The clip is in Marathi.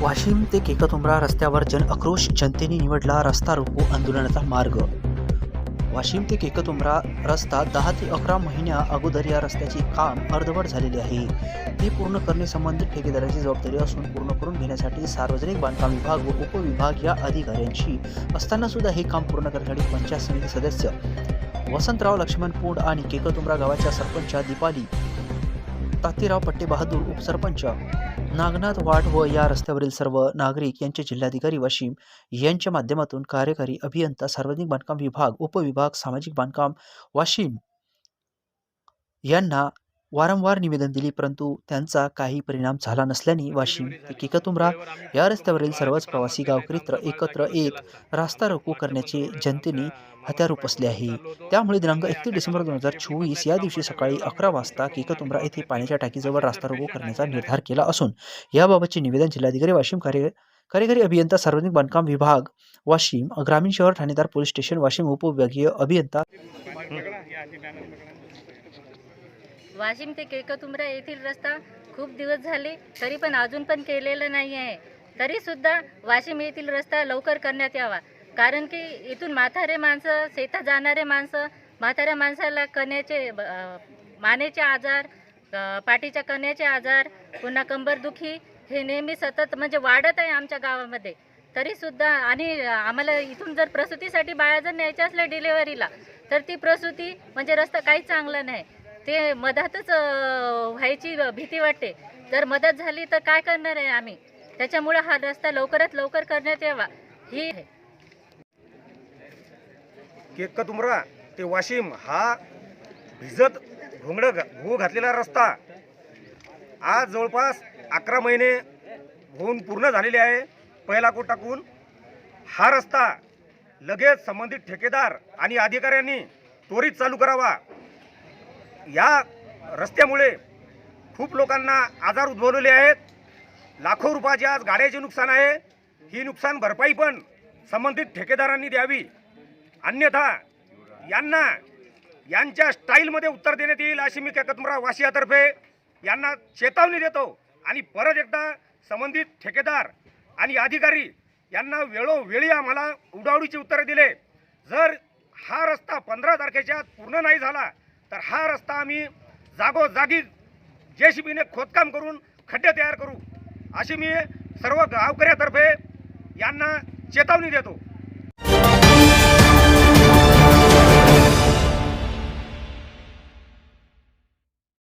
वाशिम ते केकतुंबरा रस्त्यावर जन आक्रोश जनतेने निवडला रस्ता रोको आंदोलनाचा मार्ग. वाशिम ते केकतुंबरा रस्ता दहा ते अकरा महिन्या अगोदर या रस्त्याचे काम अर्धवट झालेले आहे. ते पूर्ण करणे संबंधित ठेकेदाराची जबाबदारी असून पूर्ण करून घेण्यासाठी सार्वजनिक बांधकाम विभाग व उपविभाग या अधिकाऱ्यांशी असताना सुद्धा हे काम पूर्ण करण्यासाठी पंचायत समिती सदस्य वसंतराव लक्ष्मण पोंड आणि केकतुंबरा गावाच्या सरपंच दीपाली तातीराव पट्टे बहादूर उपसरपंच नागनाथ वाट व या रस्त्यावरील सर्व नागरिक यांचे जिल्हाधिकारी वाशिम यांच्या माध्यमातून कार्यकारी अभियंता सार्वजनिक बांधकाम विभाग उपविभाग सामाजिक बांधकाम वाशिम यांना वारंवार निवेदन दिली परंतु त्यांचा काही परिणाम झाला नसल्याने वाशिम ते केकतुमरा या रस्त्यावरील सर्वच प्रवासी गावकरीत्र एकत्र येत रास्ता रोको करण्याचे जनतेने हत्यार उपसले आहे. त्यामुळे दिनांक एकतीस डिसेंबर दोन हजार चोवीस या दिवशी सकाळी अकरा वाजता केकतुमरा येथे पाण्याच्या टाकीजवळ रास्ता रोको करण्याचा निर्धार केला असून याबाबतचे निवेदन जिल्हाधिकारी वाशिम कार्य कार्यकारी अभियंता सार्वजनिक बांधकाम विभाग वाशिम ग्रामीण शहर ठाणेदार पोलीस स्टेशन वाशिम उपविभागीय अभियंता वाशिम ते केकतुमरा येथील रस्ता खूप दिवस झाले तरी पण अजून पण केलेला नाही आहे. तरीसुद्धा वाशिम येथील रस्ता लवकर करण्यात यावा. कारण की इथून म्हातारे माणसं शेतात जाणारे माणसं म्हाताऱ्या माणसाला कण्याचे मानेचे आजार पाठीच्या कण्याचे आजार पुन्हा कंबरदुखी हे नेहमी सतत म्हणजे वाढत आहे आमच्या गावामध्ये. तरीसुद्धा आणि आम्हाला इथून जर प्रसूतीसाठी बाया जर न्यायच्या असल्या डिलेवरीला तर ती प्रसूती म्हणजे रस्ता काहीच चांगला नाही. ते मधातच व्हायची भीती वाटते. जर मदत झाली तर काय करणार आहे आम्ही? त्याच्यामुळं हा रस्ता लवकरात लवकर करण्यात यावा. ही केकतुमरा ते वाशिम हा भिजत घोंगडं घा- घो घातलेला रस्ता. आज जवळपास अकरा महिने होऊन पूर्ण झालेले आहे. पहिला कोट टाकून हा रस्ता लगेच संबंधित ठेकेदार आणि अधिकाऱ्यांनी त्वरित चालू करावा. या रस्त्यामुळे खूप लोकांना आजार उद्भवलेले आहेत. लाखो रुपयाचे आज गाड्याचे नुकसान आहे. ही नुकसान भरपाई पण संबंधित ठेकेदारांनी द्यावी. अन्यथा यांना यांच्या स्टाईलमध्ये उत्तर देण्यात येईल अशी मी केकतमरा वाशियातर्फे यांना चेतावणी देतो. आणि परत एकदा संबंधित ठेकेदार आणि अधिकारी यांना वेळोवेळी आम्हाला उडावडीची उत्तरं दिले. जर हा रस्ता पंधरा तारखेच्या आत पूर्ण नाही झाला तर हा रस्ता आम्ही जागोजागी जे सी बीने खोदकाम करून खड्डे तयार करू. अशी मी सर्व गावकऱ्यातर्फे यांना चेतावणी देतो.